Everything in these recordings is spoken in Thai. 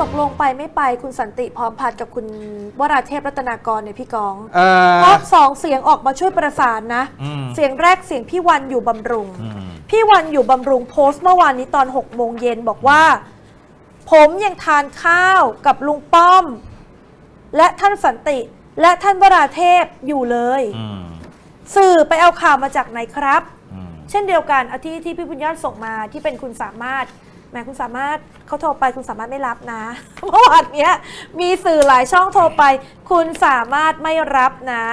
ตกลงไปไม่ไปคุณสันติพร้อมพัฒน์กับคุณวราเทพรัตนากรเนี่ยพี่กองเออเพราะสองเสียงออกมาช่วยประสานนะ อืม เสียงแรกเสียงพี่วันอยู่บำรุง อืม พี่วันอยู่บำรุงโพสต์เมื่อวานนี้ตอน6โมงเย็นบอกว่า ผมยังทานข้าวกับลุงป้อม และท่านสันติ และท่านวราเทพอยู่เลย อืมสื่อไปเอาข่าวมาจากไหนครับ อืม เช่นเดียวกันอาที่ที่พี่บุญยอดส่งมาที่เป็นคุณสามารถแหมคุณสามารถเขาโทรไปคุณสามารถไม่รับนะเมื่อวานเนี้ยมีสื่อหลายช่องโทรไป คุณสามารถไม่รับนะ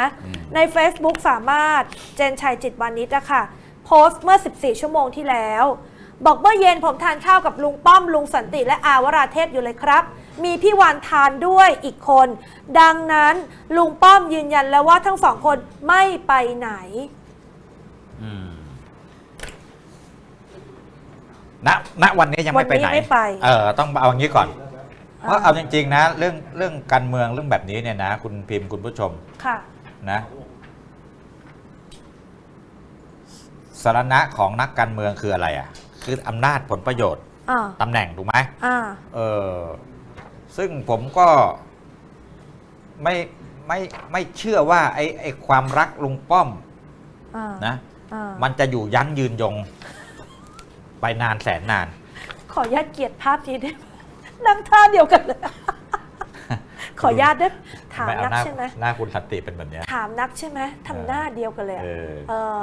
ใน Facebook สามารถเจนชัยจิตวานิชอะค่ะโพสต์เมื่อ 14 ชั่วโมงที่แล้ว บอกเมื่อเย็นผมทานข้าวกับลุงป้อมลุงสันติและอาวราเทพอยู่เลยครับ มีพี่วานทานด้วยอีกคน ดังนั้นลุงป้อมยืนยันแล้วว่าทั้งสองคนไม่ไปไหน อืม ณณวันนี้ยังไม่ไปไหนวันนี้ไม่ไป เออต้องเอาอย่างนี้ก่อน เพราะอ่าเอาจริงๆนะ เรื่องเรื่องการเมืองเรื่องแบบนี้เนี่ยนะ คุณพิมพ์คุณผู้ชมค่ะ นะสาระของนักการเมืองคืออะไรอะ คืออำนาจผลประโยชน์อ่าตำแหน่งถูกไหมอ่าเออซึ่งผมก็ไม่ไม่ไม่เชื่อว่าไอ้ไอ้ความรักลุงป้อมอ่านะ อ่ามันจะอยู่ยั้งยืนยง ไปนานแสนนาน ขออนุญาตเกลียดภาพนี้ได้ไหมนั่งท่าเดียวกันเลย ขออนุญาตได้ไหมถามไม่เอานักหน้าใช่ไหมหน้าคุณสันติเป็นแบบเนี้ยถามนักใช่ไหมทำหน้าเดียวกันเลยอะเออ เออ